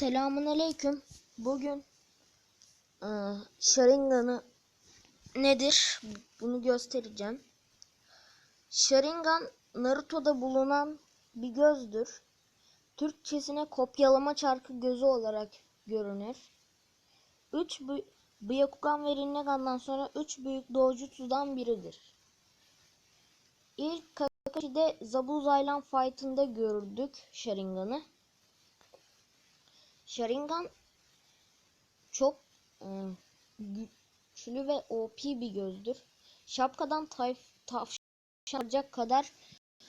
Selamun aleyküm. Bugün e, Sharingan'ı nedir? Bunu göstereceğim. Sharingan Naruto'da bulunan bir gözdür. Türkçesine kopyalama çarkı gözü olarak görünür. 3 Byakugan ve Rinnegan'dan sonra 3 büyük Dojutsu'dan biridir. İlk Kakashi'de Zabuz Island Fight'ında gördük Sharingan'ı. Sharingan çok ıı, güçlü ve OP bir gözdür. Şapkadan tayf, tavşanacak kadar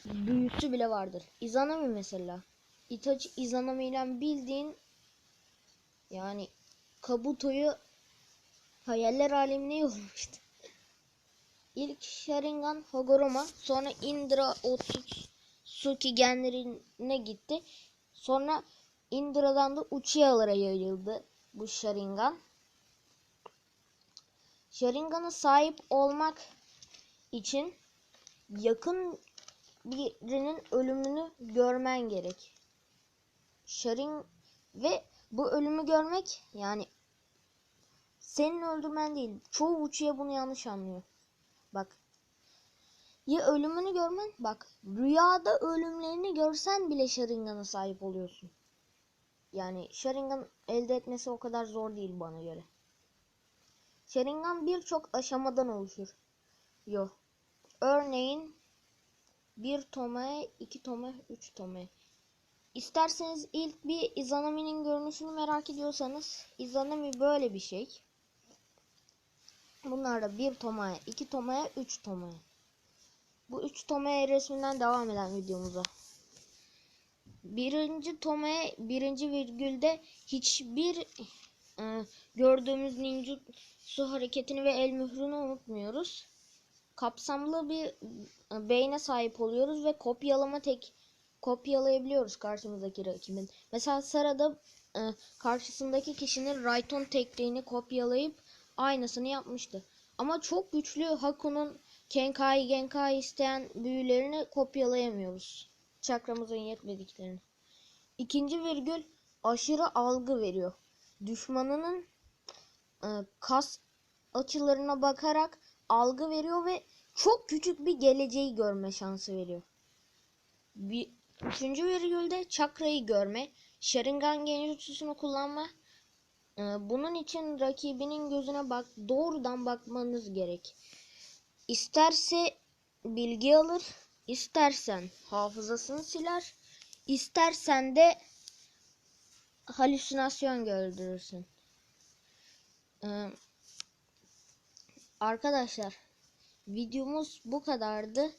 büyüsü bile vardır. Izanami mesela. Itachi Izanami ile bildiğin yani Kabuto'yu hayaller alemine yollamıştı. İlk Sharingan Hagoromo, sonra Indra Otsutsuki genlerine gitti. Sonra Indra'dan da Uchiha'lara yayıldı bu Sharingan. Sharingan'a sahip olmak için yakın birinin ölümünü görmen gerek. Sharing ve bu ölümü görmek yani senin öldürmen değil. Çoğu Uchiha bunu yanlış anlıyor. Bak. Ya ölümünü görmen bak rüyada ölümlerini görsen bile Sharingan'a sahip oluyorsun. Yani Sharingan elde etmesi o kadar zor değil bana göre. Sharingan birçok aşamadan oluşur. Yo. Örneğin bir tome, iki tome, üç tome. İsterseniz ilk bir Izanami'nin görünüşünü merak ediyorsanız Izanami böyle bir şey. Bunlar da bir tomaya, iki tomaya, üç tomaya. Bu üç tomaya resminden devam eden videomuza. Birinci tome, birinci virgülde hiçbir e, gördüğümüz ninjutsu hareketini ve el mührünü unutmuyoruz. Kapsamlı bir e, beyne sahip oluyoruz ve kopyalama tek kopyalayabiliyoruz karşımızdaki rakibin. Mesela Sara'da e, karşısındaki kişinin Rayton tekniğini kopyalayıp aynısını yapmıştı. Ama çok güçlü Haku'nun Kenkai Genkai isteyen büyülerini kopyalayamıyoruz. Çakramızın yetmediklerini. İkinci virgül aşırı algı veriyor. Düşmanının e, kas açılarına bakarak algı veriyor ve çok küçük bir geleceği görme şansı veriyor. Bir, üçüncü virgülde çakrayı görme, Sharingan genjutsusunu kullanma. E, bunun için rakibinin gözüne bak, doğrudan bakmanız gerek. İsterse bilgi alır, istersen hafızasını siler, istersen de halüsinasyon gördürürsün. Ee, arkadaşlar videomuz bu kadardı.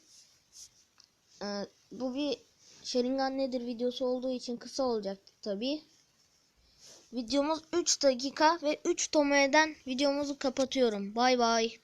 Ee, bu bir Sharingan nedir videosu olduğu için kısa olacaktı tabi. Videomuz 3 dakika ve 3 tomeden videomuzu kapatıyorum. Bay bay.